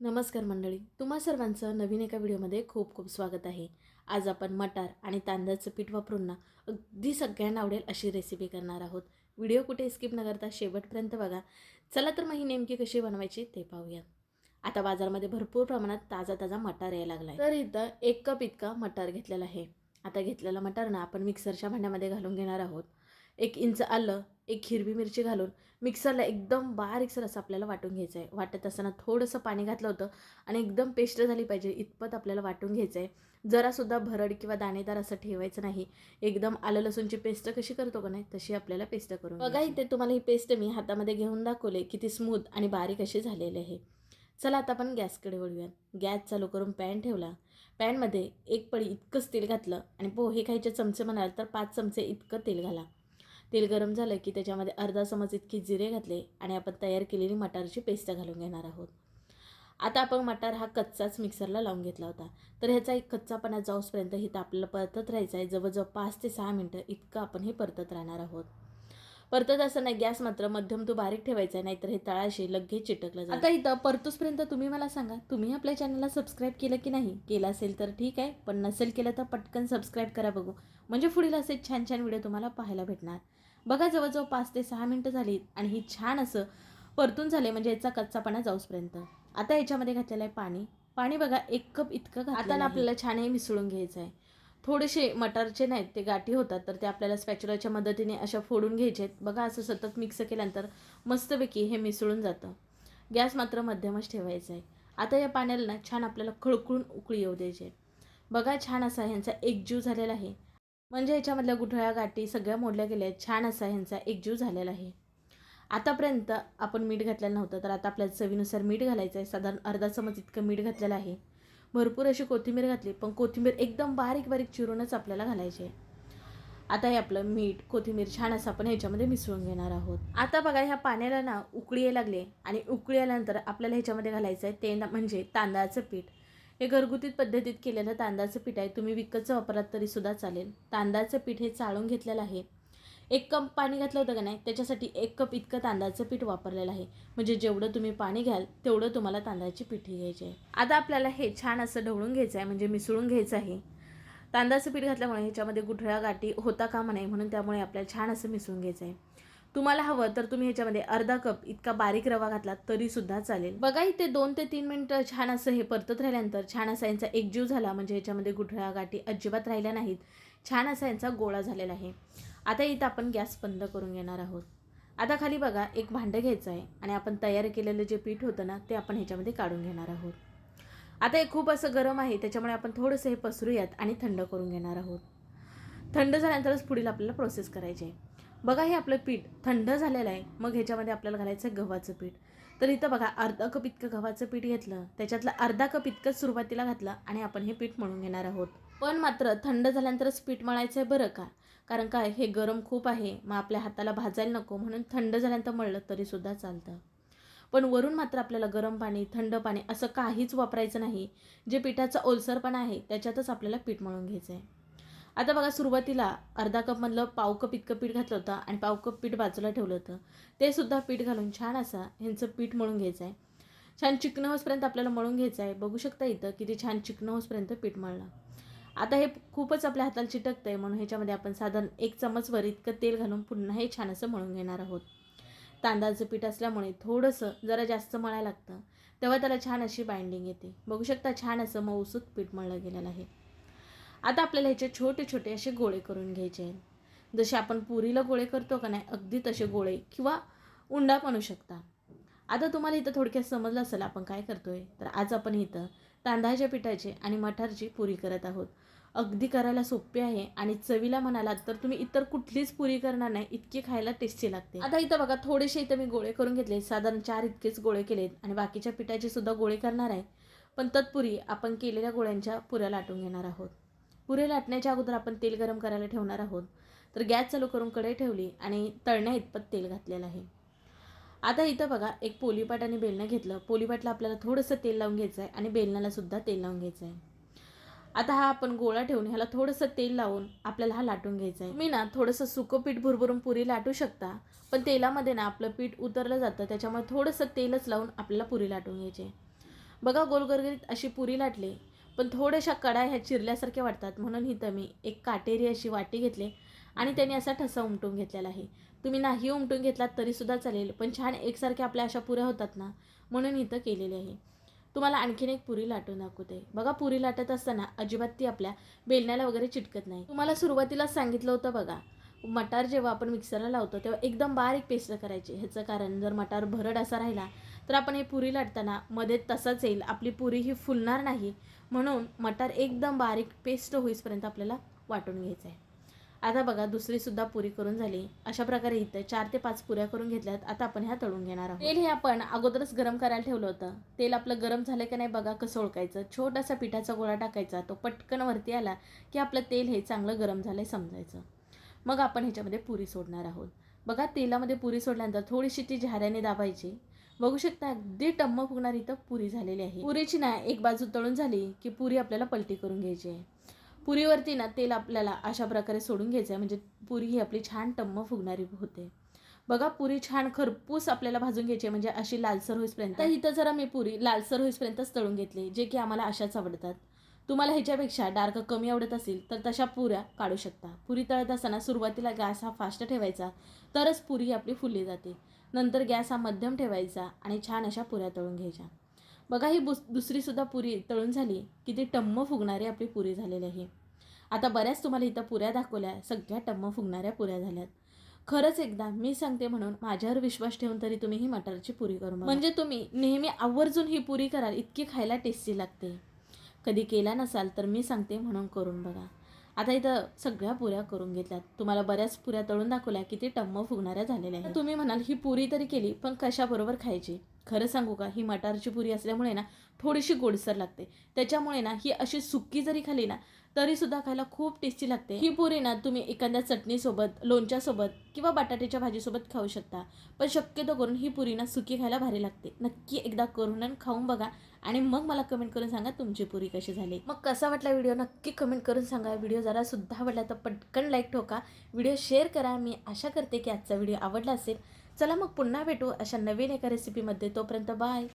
नमस्कार मंडळी तुम्हा सर्वांचं नवीन एका व्हिडिओमध्ये खूप खूप स्वागत आहे. आज आपण मटार आणि तांदळाचं पीठ वापरून ना अगदी सगळ्यांना आवडेल अशी रेसिपी करणार आहोत. व्हिडिओ कुठे स्किप न करता शेवटपर्यंत बघा. चला तर मग ही नेमकी कशी बनवायची ते पाहूया. आता बाजारामध्ये भरपूर प्रमाणात ताजा ताजा मटार यायला लागला आहे तर इथं एक कप इतका मटार घेतलेला आहे. आता घेतलेला मटार ना आपण मिक्सरच्या भांड्यामध्ये घालून घेणार आहोत. एक इंच आलं एक हिरवी मिरची घालून मिक्सरला एकदम बारीकसर असं आपल्याला वाटून घ्यायचं आहे वाटत असताना थोडंसं पाणी घातलं होतं आणि एकदम पेस्ट झाली पाहिजे इतपत आपल्याला वाटून घ्यायचं आहे जरासुद्धा भरड किंवा दाणेदार असं ठेवायचं नाही. एकदम आलं लसूणची पेस्ट कशी करतो का नाही तशी आपल्याला पेस्ट करून बघा इथे तुम्हाला ही पेस्ट मी हातामध्ये घेऊन दाखवले किती स्मूथ आणि बारीक अशी झालेली आहे. चला आता आपण गॅसकडे वळूयात. गॅस चालू करून पॅन ठेवला. पॅनमध्ये एक पळी इतकंच तेल घातलं आणि पोहे खायचे चमचे म्हणाल तर पाच चमचे इतकं तेल घाला. तेल गरम झालं की त्याच्यामध्ये अर्धा चमच इतकी जिरे घातले आणि आपण तयार केलेली मटारची पेस्ट घालून घेणार आहोत. आता आपण मटार हा कच्चाच मिक्सरला लावून घेतला होता. तर ह्याचा एक कच्चापणा जाऊसपर्यंत हे तर आपल्याला परतत राहायचं आहे जवळजवळ पाच ते सहा मिनटं इतकं आपण हे परतत राहणार आहोत. परतत असताना गॅस मात्र मध्यम तो बारीक ठेवायचा आहे नाहीतर हे तळाशी लगेच चिटकलं जातं आता इथं परतूसपर्यंत तुम्ही मला सांगा तुम्ही आपल्या चॅनलला सबस्क्राईब केलं की नाही? केलं असेल तर ठीक आहे पण नसेल केलं तर पटकन सबस्क्राईब करा बघू. म्हणजे पुढील असे छान छान व्हिडिओ तुम्हाला पाहायला भेटणार. बघा जवळजवळ पाच ते सहा मिनटं झाली आणि ही छान असं परतून झाले म्हणजे याचा कच्चापणा जाऊसपर्यंत. आता याच्यामध्ये घातलेलं आहे पाणी. पाणी बघा एक कप इतकं आता आपल्याला छान हे मिसळून घ्यायचं आहे थोडेसे मटारचे नाहीत ते गाठी होतात तर ते आपल्याला स्पॅच्युलाच्या मदतीने अशा फोडून घ्यायचे आहेत. बघा असं सतत मिक्स केल्यानंतर मस्तपैकी हे मिसळून जातं. गॅस मात्र मध्यमच ठेवायचा आहे. आता या पाण्याला ना छान आपल्याला खळखळून उकळी येऊ द्यायची आहे. बघा छान असा ह्यांचा एकजीव झालेला आहे. म्हणजे ह्याच्यामधल्या गुठळ्या गाठी सगळ्या मोडल्या गेल्या आहेत. छान असा ह्यांचा एकजीव झालेला आहे. आतापर्यंत आपण मीठ घातलेलं नव्हतं तर आता आपल्याला चवीनुसार मीठ घालायचं आहे साधारण अर्धा चमच इतकं मीठ घातलेलं आहे. भरपूर अशी कोथिंबीर घातली पण कोथिंबीर एकदम बारीक बारीक चिरूनच आपल्याला घालायची आहे. आता हे आपलं मीठ कोथिंबीर छान असं आपण ह्याच्यामध्ये मिसळून घेणार आहोत. आता बघा ह्या पाण्याला ना उकळी यायला लागले आणि उकळी आल्यानंतर आपल्याला ह्याच्यामध्ये घालायचं आहे ते म्हणजे तांदळाचं पीठ. हे घरगुती पद्धतीत केलेलं तांदळाचं पीठ आहे. तुम्ही विकतचं वापरात तरीसुद्धा चालेल. तांदळाचं पीठ हे चाळून घेतलेलं आहे. एक कप पाणी घातलं होतं का नाही? त्याच्यासाठी एक कप इतकं तांदळाचं पीठ वापरलेलं आहे. म्हणजे जेवढं तुम्ही पाणी घ्याल तेवढं तुम्हाला तांदळाची पिठी घ्यायची आहे. आता आपल्याला हे छान असं ढवळून घ्यायचं आहे म्हणजे मिसळून घ्यायचं आहे. तांदळाचं पीठ घातल्यामुळे ह्याच्यामध्ये गुठळ्या गाठी होता कामा नाही म्हणून त्यामुळे आपल्याला छान असं मिसळून घ्यायचं आहे. तुम्हाला हवं तर तुम्ही ह्याच्यामध्ये अर्धा कप इतका बारीक रवा घातला तरी सुद्धा चालेल. बघा इथे दोन ते तीन मिनटं छान असं हे परतत राहिल्यानंतर छान असा यांचा एकजीव झाला म्हणजे ह्याच्यामध्ये गुठळ्या गाठी अजिबात राहिल्या नाहीत. छान असा यांचा गोळा झालेला आहे. आता इथं आपण गॅस बंद करून घेणार आहोत. आता खाली बघा एक भांडं घ्यायचं आहे आणि आपण तयार केलेलं जे पीठ होतं ना ते आपण ह्याच्यामध्ये काढून घेणार आहोत. आता हे खूप असं गरम आहे त्याच्यामुळे आपण थोडंसं हे पसरूयात आणि थंड करून घेणार आहोत. थंड झाल्यानंतरच पुढील आपल्याला प्रोसेस करायची आहे. बघा हे आपलं पीठ थंड झालेलं आहे. मग ह्याच्यामध्ये आपल्याला घालायचं आहे गव्हाचं पीठ. तर इथं बघा अर्धा कप इतकं गव्हाचं पीठ घेतलं. त्याच्यातलं अर्धा कप इतकंच सुरुवातीला घातलं आणि आपण हे पीठ मळून घेणार आहोत. पण मात्र थंड झाल्यानंतरच पीठ मळायचं आहे बरं का? कारण काय हे गरम खूप आहे. मग आपल्या हाताला भाजायला नको म्हणून थंड झाल्यानंतर मळलं तरीसुद्धा चालतं. पण वरून मात्र आपल्याला गरम पाणी थंड पाणी असं काहीच वापरायचं नाही. जे पिठाचा ओलसरपणा आहे त्याच्यातच आपल्याला पीठ मळून घ्यायचं आहे आता बघा सुरुवातीला अर्धा कपमधलं पाव कप इतकं पीठ घातलं होतं आणि पाव कप पीठ बाजूला ठेवलं होतं. ते सुद्धा पीठ घालून छान असा ह्यांचं पीठ मळून घ्यायचं आहे छान चिकनं होसपर्यंत आपल्याला मळून घ्यायचं आहे बघू शकता इथं किती छान चिकन होसपर्यंत पीठ मळलं. आता हे खूपच आपल्या हाताला चिटकतं आहे म्हणून ह्याच्यामध्ये आपण साधारण एक चमचभर इतकं तेल घालून पुन्हा हे छान असं मळून घेणार आहोत. तांदळाचं पीठ असल्यामुळे थोडंसं जरा जास्त मळायला लागतं तेव्हा त्याला छान अशी बाइंडिंग येते. बघू शकता छान असं मऊसूत पीठ मळलं गेलेलं आहे. आता आपल्याला ह्याचे छोटे छोटे असे गोळे करून घ्यायचे आहेत. जसे आपण पुरीला गोळे करतो का नाही अगदी तसे गोळे किंवा उंडा बनवू शकता. आता तुम्हाला इथं थोडक्यात समजलं असेल आपण काय करतोय. तर आज आपण इथं तांदळाच्या पिठाची आणि मठारची पुरी करत आहोत. अगदी करायला सोपी आहे आणि चवीला म्हणालात तर तुम्ही इतर कुठलीच पुरी करणार नाही इतकी खायला टेस्टी लागते. आता इथं बघा थोडेसे इथं मी गोळे करून घेतले साधारण चार इतकेच गोळे केलेत आणि बाकीच्या पिठाचे सुद्धा गोळे करणार आहे. पण तत्पुरी आपण केलेल्या गोळ्यांच्या पुऱ्या लाटून घेणार आहोत. पुरे लाटण्याच्या अगोदर आपण तेल गरम करायला ठेवणार आहोत. तर गॅस चालू करून कढई ठेवली आणि तळण्या इतपत तेल घातलेलं आहे. आता इथं बघा एक पोलीपाट आणि बेलणं घेतलं. पोलीपाटला आपल्याला थोडंसं तेल लावून घ्यायचं आहे आणि बेलण्याला सुद्धा तेल लावून घ्यायचं आहे आता हा आपण गोळा ठेवून ह्याला थोडंसं तेल लावून आपल्याला हा लाटून घ्यायचा आहे मी ना थोडंसं सुकं पीठ भुरभुरून पुरी लाटू शकता पण तेलामध्ये ना आपलं पीठ उतरलं जातं त्याच्यामुळे थोडंसं तेलच लावून आपल्याला पुरी लाटून घ्यायची. आहे बघा गोलगरगरीत अशी पुरी लाटली. पण थोड्याशा कडा ह्या चिरल्यासारख्या वाटतात. म्हणून इथं मी एक काटेरी अशी वाटी घेतली आणि त्याने असा ठसा उमटून घेतलेला आहे. तुम्ही नाही उमटून घेतलात तरीसुद्धा चालेल पण छान एकसारख्या आपल्या अशा पुऱ्या होतात ना म्हणून इथं केलेली आहे. तुम्हाला आणखीन एक पुरी लाटून दाखवते. बघा पुरी लाटत असताना अजिबात ती आपल्या बेलण्याला वगैरे चिटकत नाही. तुम्हाला सुरुवातीलाच सांगितलं होतं बघा मटार जेव्हा आपण मिक्सरला लावतो तेव्हा एकदम बारीक पेस्ट करायची. ह्याचं कारण जर मटार भरड असा राहिला तर आपण हे पुरी लाटताना मध्ये तसंच येईल. आपली पुरी ही फुलणार नाही. म्हणून मटार एकदम बारीक पेस्ट होईपर्यंत आपल्याला वाटून घ्यायचं आहे आता बघा दुसरीसुद्धा पुरी करून झाली. अशा प्रकारे इथं चार ते पाच पुऱ्या करून घेतल्यात. आता आपण ह्या तळून घेणार आहोत. तेल हे आपण अगोदरच गरम करायला ठेवलं होतं. तेल आपलं गरम झालं की नाही बघा कसं ओळखायचं? छोटासा पिठाचा गोळा टाकायचा. तो पटकन वरती आला की आपलं तेल हे चांगलं गरम झालं समजायचं. मग आपण ह्याच्यामध्ये पुरी सोडणार आहोत. बघा तेलामध्ये पुरी सोडल्यानंतर थोडीशी ती झाऱ्याने दाबायची. बघू शकता अगदी टम्म फुगणार इथं पुरी झालेली आहे. पुरीची ना एक बाजू तळून झाली की पुरी आपल्याला पलटी करून घ्यायची आहे. पुरीवरती ना तेल आपल्याला अशा प्रकारे सोडून घ्यायचं आहे म्हणजे पुरी ही आपली छान टम्म फुगणारी होते. बघा पुरी छान खरपूस आपल्याला भाजून घ्यायची आहे म्हणजे अशी लालसर होईपर्यंत तर इथं जरा मी पुरी लालसर होईपर्यंतच तळून घेतली जे की आम्हाला अशाच आवडतात. तुम्हाला ह्याच्यापेक्षा डार्क कमी आवडत असेल तर तशा पुऱ्या काढू शकता. पुरी तळत असताना सुरुवातीला गॅस हा फास्ट ठेवायचा तरच पुरी आपली फुलली जाते. नंतर गॅस हा मध्यम ठेवायचा आणि छान अशा पुऱ्या तळून घ्यायच्या. बघा ही बुस दुसरीसुद्धा पुरी तळून झाली की ती टम्म फुगणारी आपली पुरी झालेली आहे. आता बऱ्याच तुम्हाला इथं पुऱ्या दाखवल्या सगळ्या टम्म फुगणाऱ्या पुऱ्या झाल्यात. खरंच एकदा मी सांगते म्हणून माझ्यावर विश्वास ठेवून तरी तुम्ही ही मटारची पुरी करून म्हणजे तुम्ही नेहमी आवर्जून ही पुरी कराल इतकी खायला टेस्टी लागते. कधी केला नसाल तर मी सांगते म्हणून करून बघा. आता इथं सगळ्या पुऱ्या करून घेतल्यात. तुम्हाला बऱ्याच पुऱ्या तळून दाखवल्या किती टम्म फुगणाऱ्या झालेल्या आहेत. तुम्ही म्हणाल ही पुरी तरी केली पण कशाबरोबर खायची? खरं सांगू का? ही मटारची पुरी असल्यामुळे ना थोडीशी गोडसर लागते. त्याच्यामुळे ना ही अशी सुक्की जरी खाली ना तरी सुद्धा खायला खूप टेस्टी लागते. ही पुरी ना तुम्ही एखाद्या चटणीसोबत लोणच्यासोबत किंवा बटाट्याच्या भाजीसोबत खाऊ शकता. पण शक्यतो करून ही पुरी ना सुकी खायला भारी लागते. नक्की एकदा करून आणि खाऊन बघा आणि मग मला कमेंट करून सांगा तुमची पुरी कशी झाली. मग कसा वाटला व्हिडिओ नक्की कमेंट करून सांगा. व्हिडिओ जरा सुद्धा आवडला तर पटकन लाईक ठोका. व्हिडिओ शेअर करा. मी आशा करते की आजचा व्हिडिओ आवडला असेल. चला मग पुन्हा भेटू अशा नवीन एका रेसिपीमध्ये तोपर्यंत बाय